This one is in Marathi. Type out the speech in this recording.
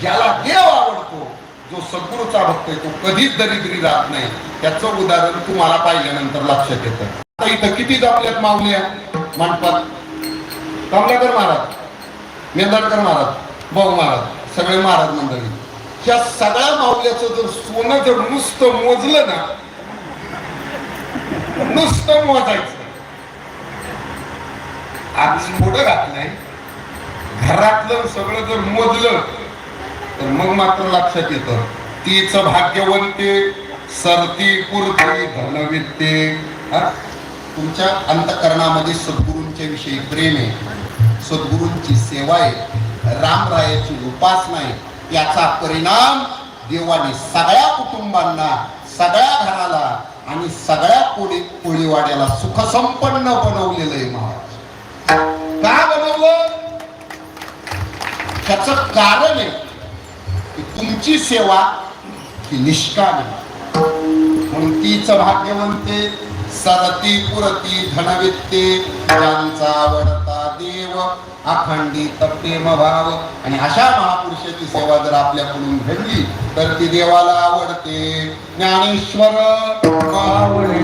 ज्याला देव आवडतो जो सद्गुरूचा भक्त आहे तो कधीच दरिद्री राहत नाही. त्याचं उदाहरण तुम्हाला पाहिल्यानंतर लक्षात येतं. आता इथं किती जपल्यात मावल्या मांडपात कमलाकर महाराज मेंदाडकर महाराज भाऊ महाराज सगळे महाराज मंडळी. ह्या सगळ्या माऊल्याचं जर सोनं जर नुसतं मोजलं ना नुसतं मोजायचं. आम्ही पुढं घातलंय घरातलं सगळं जर मोजलं तर मग मात्र लक्षात येतं. तीच भाग्यवंते सरती पुरती धनवित्ते तुमच्या अंतकरणामध्ये सद्गुरूंच्या विषयी प्रेम आहे. सद्गुरूंची सेवा आहे. रामरायाची उपासना आहे. याचा परिणाम देवाने सगळ्या कुटुंबांना सगळ्या घराला आणि सगळ्या कोळी कोळीवाड्याला सुखसंपन्न बनवलेलं आहे महाराज. का बनवलं? त्याच कारण आहे. की तुमची सेवा ही निष्काम आहे. म्हणून तीच भाग्यवंते सरती पुरती धनवित्ते ज्यांचा आवडता देव अखंडित प्रेम भाव. आणि अशा महापुरुषाची सेवा जर आपल्याकडून घडली तर ती देवाला आवडते. ज्ञानेश्वर आवडे